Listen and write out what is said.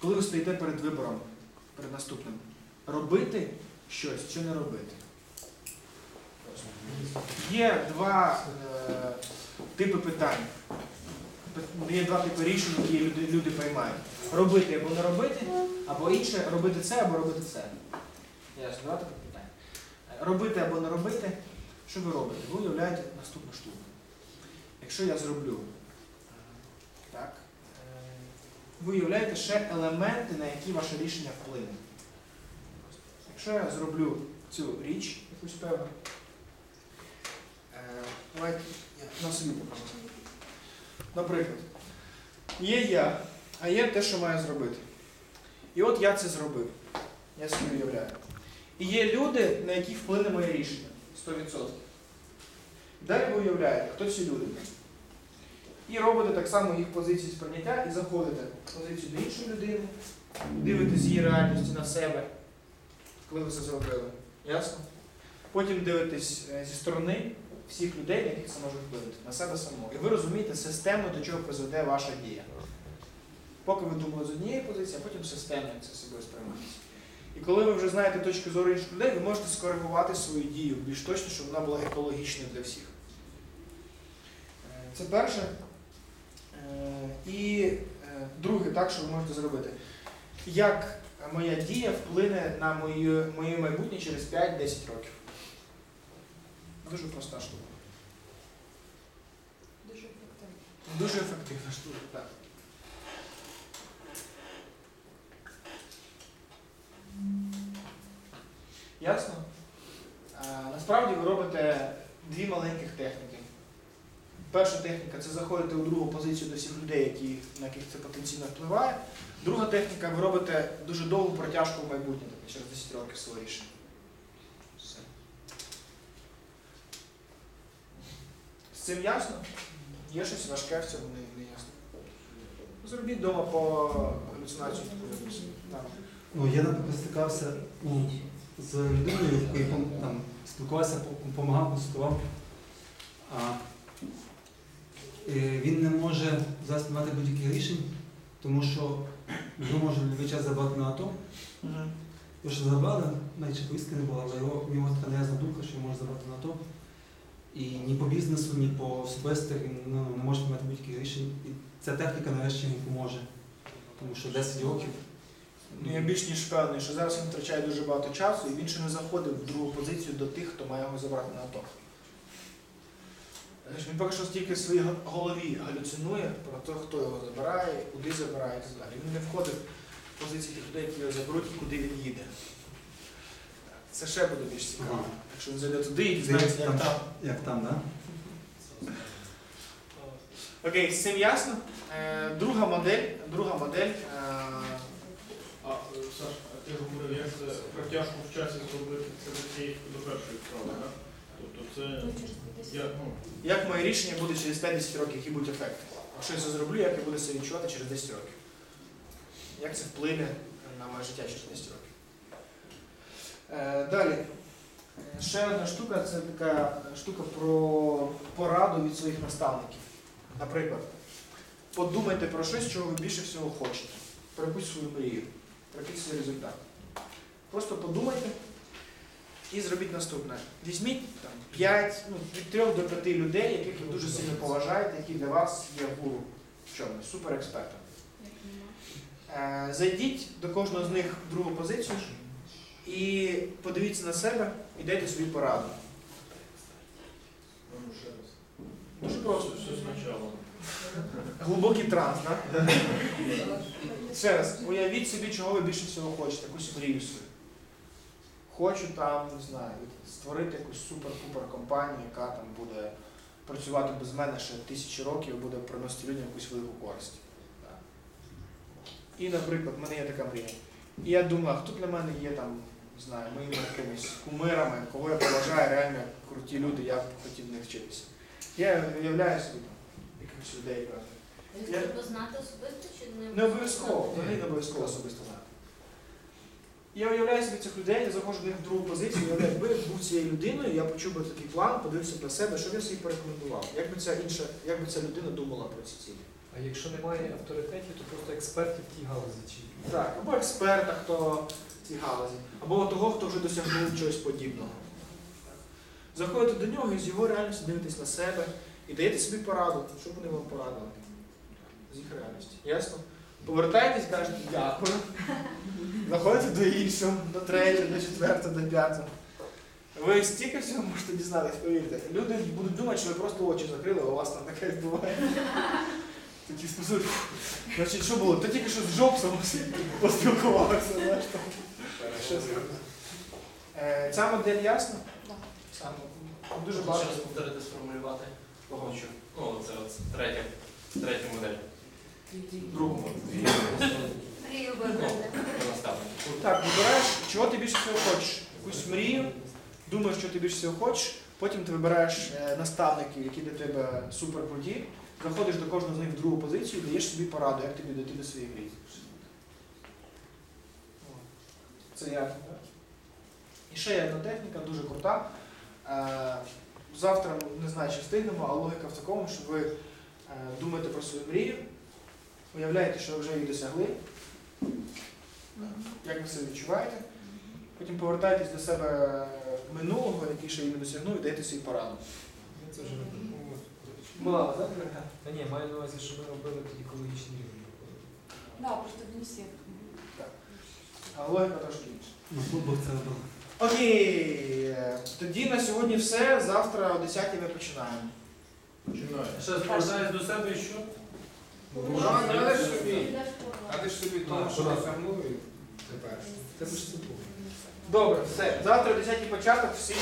коли ви стоїте перед вибором, перед наступним, робити щось чи не робити. Є два е, типи питань. Є два типи рішень, які люди, люди приймають. Робити або не робити, або інше робити це або робити це. Ясно, два типи питань. Робити або не робити, що ви робите? Ви уявляєте наступну штуку. Якщо я зроблю так, ви уявляєте ще елементи, на які ваше рішення вплине. Якщо я зроблю цю річ, якусь певну, е, давайте я на собі покажу. Наприклад, є я, а є те, що маю зробити. І от я це зробив. Я собі уявляю. І є люди, на яких вплине моє рішення. 100%. Далі ви уявляєте, хто ці люди. І робите так само їх позиції сприйняття і заходите в позицію до іншої людини, дивитесь її реальності на себе, коли ви це зробили. Ясно? Потім дивитесь е, зі сторони всіх людей, на яких це може вплинути, на себе самого. І ви розумієте системно, до чого призведе ваша дія. Поки ви думали з однієї позиції, а потім системно це собою сприймається. І коли ви вже знаєте точки зору інших людей, ви можете скоригувати свою дію більш точно, щоб вона була екологічною для всіх. Е, Це перше. Е, І е, друге, так, що ви можете зробити. Як моя дія вплине на моє, моє майбутнє через 5-10 років? Дуже проста штука. Дуже ефективно. Дуже ефективна штука, так. Ясно? А, насправді ви робите дві маленьких техніки. Перша техніка це заходити у другу позицію до всіх людей, які, на яких це потенційно впливає. Друга техніка ви робите дуже довгу протяжку в майбутнє, тобто через 10 років своє рішення. Все. З цим ясно? Є щось важке в цьому не, не ясно. Зробіть вдома по галюцинацію таку. Ну, я, наприклад, стикався ну, з людиною, якою там, спілкувався, допомагав, консультував. А він не може зараз приймати будь-яких рішень, тому що його може в будь-який час забрати на АТО. Його ще забрали, навіть повістки не було, але його, у нього така неясна думка, що його може забрати на АТО. І ні по бізнесу, ні по особистих він ну, не може приймати будь-яких рішень. І ця техніка нарешті йому поможе. Тому що 10 років. Ну, я більш ніж впевнений, що зараз він втрачає дуже багато часу і він ще не заходив в другу позицію до тих, хто має його забрати на АТО. Знаєш, Він поки що тільки в своїй голові галюцинує про те, хто його забирає, куди забирає і так далі. Він не входив в позиції тих людей, які його заберуть і куди він їде. Це ще буде більш цікаво. Ага. Якщо він зайде туди і дізнається, як там. Як там, так? Да? Окей, з цим ясно. Е, друга модель, друга модель. Е, А, е, Саш, а ти говорив, як це протяжку в часі зробити це до цієї до першої справи, так? Тобто це Ну, через 50. я, ну, як моє рішення буде через 5-10 років, які будуть ефекти? Якщо я це зроблю, як я буду себе відчувати через 10 років? Як це вплине на моє життя через 10 років? Е, далі. Ще одна штука це така штука про пораду від своїх наставників. Наприклад, подумайте про щось, чого ви більше всього хочете. Про якусь свою мрію, про якийсь свій результат. Просто подумайте і зробіть наступне. Візьміть там 5, ну, від 3 до 5 людей, яких ви дуже сильно поважаєте, які для вас є гуру в чомусь, суперекспертом. Е, Зайдіть до кожного з них в другу позицію і подивіться на себе і дайте свою пораду. Дуже просто. Все спочатку. Глибокий транс, так? Ще раз, уявіть собі, чого ви більше всього хочете, якусь мрію свою. Хочу там, не знаю, створити якусь супер-пупер компанію, яка там буде працювати без мене ще тисячі років і буде приносити людям якусь велику користь. Так. І, наприклад, в мене є така мрія. І я думаю, хто для мене є там, не знаю, моїми якимись кумирами, кого я поважаю, реально круті люди, я б хотів в них вчитися. Я уявляю собі там якихось людей. Я- треба знати особисто чи не Не обов'язково, взагалі не обов'язково особисто знати. Я уявляю собі цих людей, я заходжу до них в другу позицію, уявляю, якби був цією людиною, я почув би такий план, подивився б на себе, що б я собі порекомендував. Як би ця інша, як би ця людина думала про ці цілі. А якщо немає авторитетів, то просто експертів в тій галузі чи Так, або експерта, хто в цій галузі, або того, хто вже досягнув чогось подібного. Заходите до нього і з його реальності дивитесь на себе і даєте собі пораду, що б вони вам порадили з їх реальності. Ясно? Повертаєтесь, кажете дякую. Заходите до іншого, до третього, до четвертого, до п'ятого. Ви стільки всього можете дізнатися, повірте. Люди будуть думати, що ви просто очі закрили, а у вас там таке відбувається. Такі спосують. Значить, що було? Та тільки що з Джобсом поспілкувалися, знаєш там. Е, Ця модель ясна? Так. Дуже багато. Зараз повторити сформулювати. Кого що? Ну, це от третя, третя модель. Наставник. Так, вибираєш, чого ти більше всього хочеш. Якусь мрію, думаєш, що ти більше всього хочеш, потім ти вибираєш е, наставників, які для тебе супер круті, заходиш до кожного з них в другу позицію і даєш собі пораду, як тобі дойти до своєї мрії. Це так? І ще є одна техніка, дуже крута. Е, Завтра не знаю, чи встигнемо, а логіка в такому, що ви е, думаєте про свою мрію, уявляєте, що ви вже її досягли, як ви себе відчуваєте. Потім повертаєтесь до себе минулого, який ще її не досягнув, і даєте свій пораду. це вже. Була, так? Та ні, маю на увазі, що ми робили тоді екологічний рівень. Да, просто в університет. А логіка трошки інша. Робили. Окей, тоді на сьогодні все. Завтра о 10 ми починаємо. Починає. Ще повертаюсь до себе і що? Знаєш собі, Йдеш а ти ж собі тому, що досягнули тепер. Це ж. Добре, все. Завтра о 10 початок, всі.